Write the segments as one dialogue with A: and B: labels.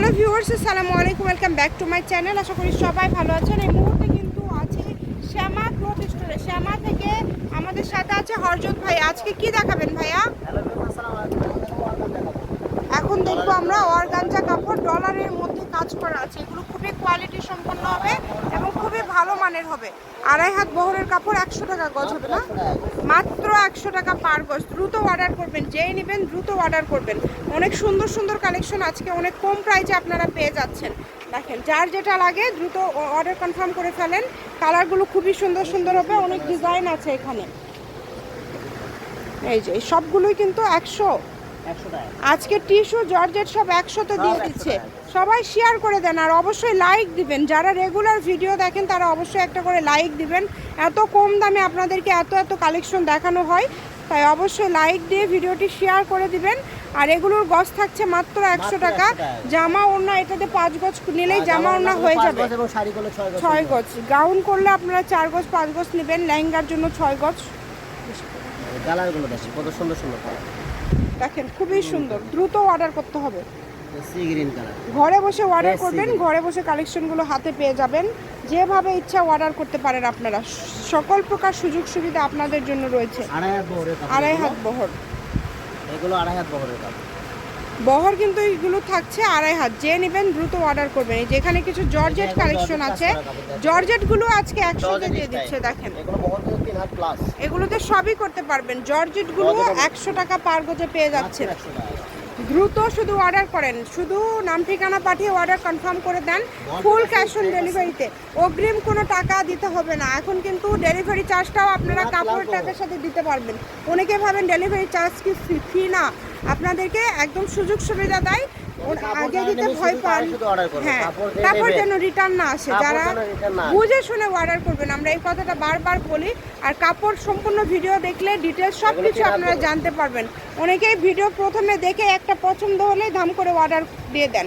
A: Hello viewers, আসসালামু আলাইকুম, welcome back to my channel. আশা করি সবাই ভালো আছেন। এই মুহূর্তে কিন্তু আছি শ্যামা ক্লোথ স্টোরে। শ্যামা থেকে আমাদের সাথে আছে হরজত ভাই। আজকে কি দেখাবেন ভাইয়া এখন দেখব আমরা অর্গানজা কাপড় ডলারের মধ্যে কাজ করা আছে এগুলো খুবই কোয়ালিটি সম্পন্ন হবে এবং খুবই ভালো মানের হবে। আড়াই হাত বহরের কাপড় একশো টাকা গজ হবে না? মাত্র একশো টাকা পার গজ। দ্রুত অর্ডার করবেন, যেই নেবেন দ্রুত অর্ডার করবেন। অনেক সুন্দর সুন্দর কালেকশন আজকে, অনেক কম প্রাইসে আপনারা পেয়ে যাচ্ছেন। দেখেন, যার যেটা লাগে দ্রুত অর্ডার কনফার্ম করে ফেলেন। কালারগুলো খুবই সুন্দর সুন্দর হবে, অনেক ডিজাইন আছে এখানে। এই যে, সবগুলোই কিন্তু একশো। আজকে টিস্যু জর্জেট সব একশোতে দিয়ে দিচ্ছে। সবাই শেয়ার করে দেন আর অবশ্যই লাইক দিবেন। যারা রেগুলার ভিডিও দেখেন তারা অবশ্যই একটা করে লাইক দিবেন। এত কম দামে আপনাদেরকে এত এত কালেকশন দেখানো হয় তাই অবশ্যই লাইক দিয়ে ভিডিওটি শেয়ার করে দিবেন। আর এগুলোর গজ থাকছে মাত্র একশো টাকা। জামা ওড়না এটাতে পাঁচ গজ নিলেই জামা ওড়না হয়ে যাবে।
B: ছয় গজ
A: গাউন করলে আপনারা চার গজ পাঁচ গজ নেবেন। লেহেঙ্গার জন্য ছয় গজ।
B: কালারগুলো দেখেন কত সুন্দর সুন্দর
A: দেখেন খুবই সুন্দর। দ্রুত অর্ডার করতে হবে। ঘরে বসে অর্ডার করবেন ঘরে বসে কালেকশনগুলো হাতে পেয়ে যাবেন। যেভাবে ইচ্ছা অর্ডার করতে পারেন আপনারা। সকল প্রকার সুযোগ সুবিধা আপনাদের জন্য রয়েছে।
B: আড়াই হাত বহরের
A: আড়াই হাত বহর।
B: এগুলো আড়াই হাত বহরের কাপড়।
A: বহর কিন্তু এইগুলো থাকছে আড়াই হাত। যে নেবেন দ্রুত অর্ডার করবেন। এই যেখানে কিছু জর্জেট কালেকশন আছে জর্জেটগুলো আজকে একশোতে
B: জর্জেট
A: দিয়ে দিচ্ছে দেখেন। এগুলোতে সবই করতে পারবেন। জর্জেটগুলো
B: জর্জেট-
A: একশো টাকা পার গজে পেয়ে যাচ্ছে
B: একশো
A: দ্রুত শুধু অর্ডার করেন। শুধু নাম ঠিকানা পাঠিয়ে অর্ডার কনফার্ম করে দেন ফুল ক্যাশ অন ডেলিভারিতে অগ্রিম কোনো টাকা দিতে হবে না। এখন কিন্তু ডেলিভারি চার্জটাও আপনারা
B: কাপড়ের
A: টাকার সাথে দিতে পারবেন। অনেকে ভাবেন ডেলিভারি চার্জ কি ফ্রি না? আপনাদেরকে একদম সুযোগ সুবিধা দেয়। আগে দিতে ভয় পান। হ্যাঁ তারপর যেন রিটার্ন না আসে। যারা। বুঝে শুনে অর্ডার করবেন আমরা এই কথাটা বারবার বলি। আর কাপড় সম্পূর্ণ ভিডিও দেখলে ডিটেলস সব কিছু আপনারা জানতে পারবেন। অনেকেই ভিডিও প্রথমে দেখে একটা পছন্দ হলে দাম করে অর্ডার দিয়ে দেন।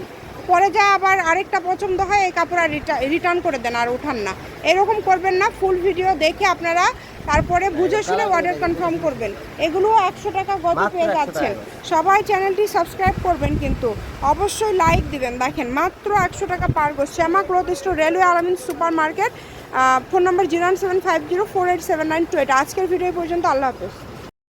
A: পরে যা আবার আরেকটা পছন্দ হয় এই কাপড় আর রিটার্ন করে দেন আর উঠান না। এরকম করবেন না ফুল ভিডিও দেখে আপনারা তারপরে বুঝে শুনে
B: colour
A: অর্ডার কনফার্ম করবেন। এগুলো একশো টাকা গত পেয়ে
B: 100
A: যাচ্ছেন। সবাই চ্যানেলটি সাবস্ক্রাইব করবেন কিন্তু। অবশ্যই লাইক দিবেন। দেখেন মাত্র একশো টাকা পার গোস Shyama cloth store railway Alamin super market phone number zero seven five zero four eight seven nine two eight আজকের ভিডিও পর্যন্ত আল্লাহ হাফেজ।